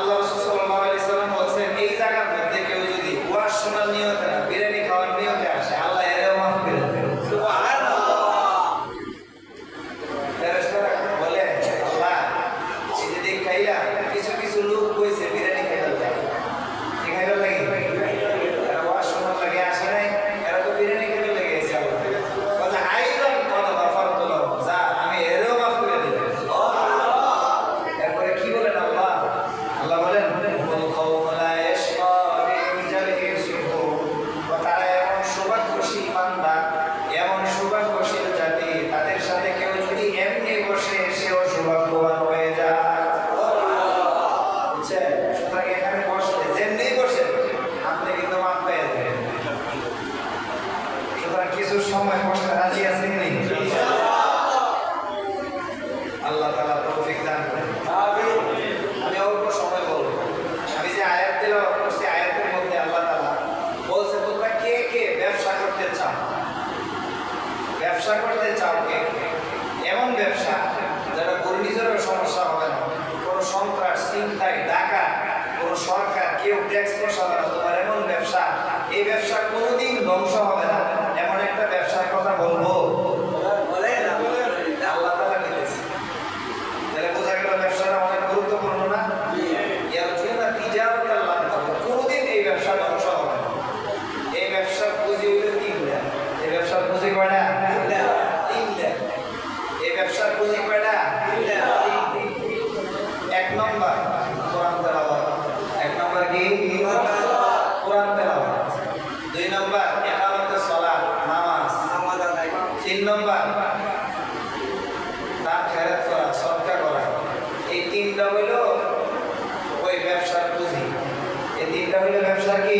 আল্লাহ Bên 人 তিন নম্বর। তার ফেরত করা সৎকা করা। এই তিনটা হইল ওই ব্যবসার পুঁজি। এই তিনটা হইল ব্যবসা কি?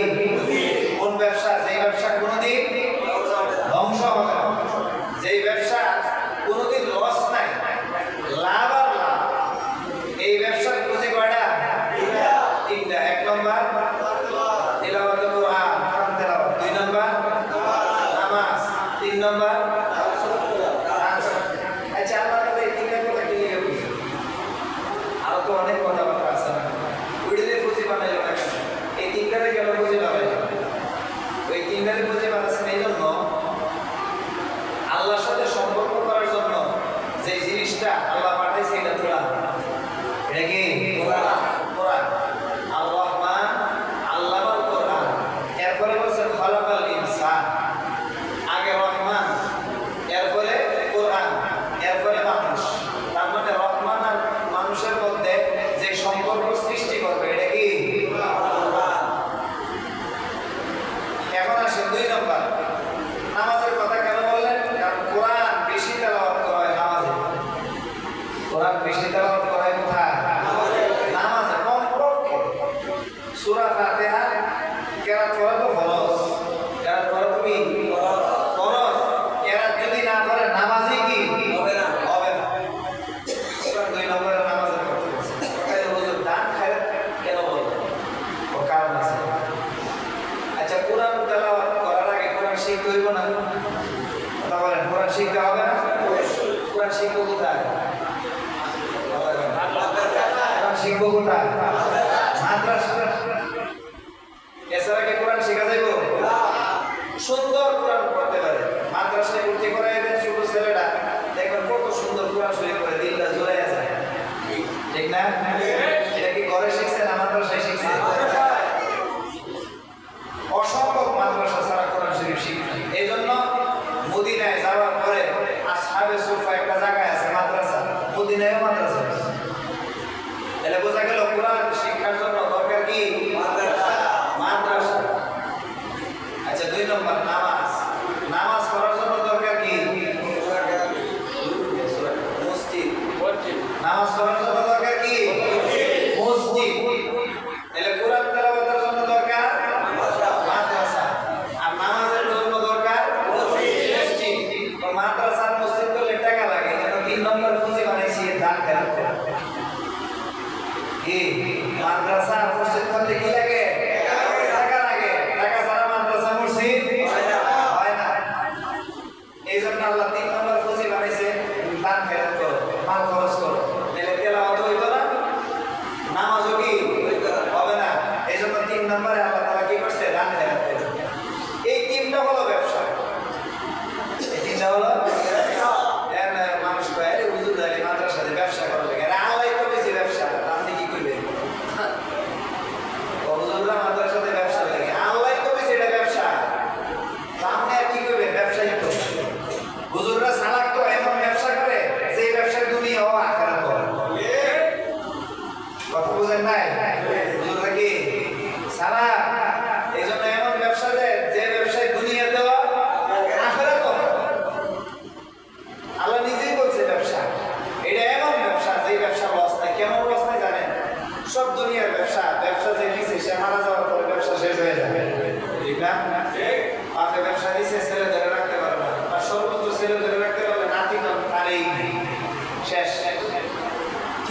যে জিনিসটা আল্লাহ পাঠাইছে এটা তোলা। এটা কি? তোলা। সুরা ফাতেহা কেরাত করা তো ফরজ। কেরাত করা তুমি ফরজ। কেরাত যদি না করে নামাজই কি? হবে না। হবে না। দুই নম্বরে নামাজ হুজুর দান খায় কেন বলব ওর কারণ আছে। আচ্ছা কোরআন তেলাওয়াত করার আগে কোরআন শিখতে হইব না? কথা বলেন কোরআন শিখতে হবে না? কোরআন শিখব কোথায় শিখব কোথায় মাদ্রাসা এছাড়া কি কোরআন শেখা যাইব? সত্য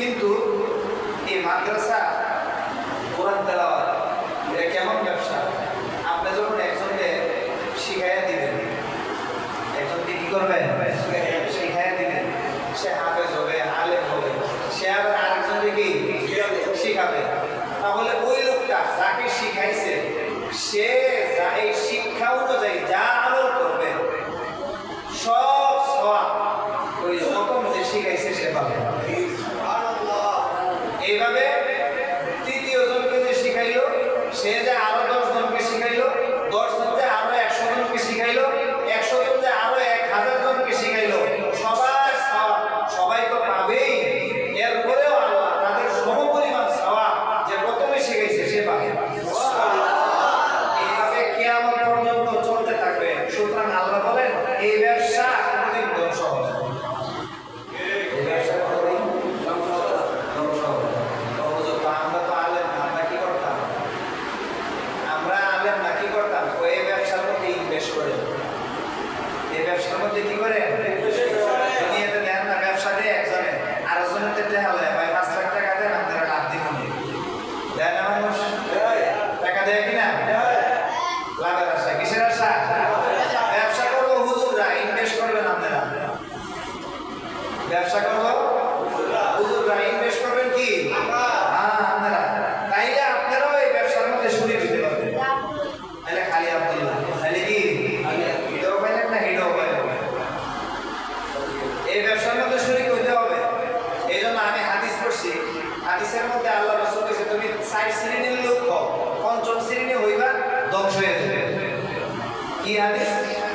কিন্তু এই মাদ্রাসা, কোরআন তেলাওয়াত, এটা কেমন ব্যবসা? আপনি যখন একজনকে শিখাইয়া দিবেন, একজনকে কী করবেন? শিখাইয়া দিবেন। সে হাফেজ হবে, আলেম হবে, সে আবার আরেকজনকে কি? শিখাবে। তাহলে ওই লোকটা যাকে শিখাইছে, সে এই শিক্ষা অনুযায়ী যা আমল করবে, সব সব ওই রকম যে শিখাইছে সে পাবে। dos veces. Y a veces.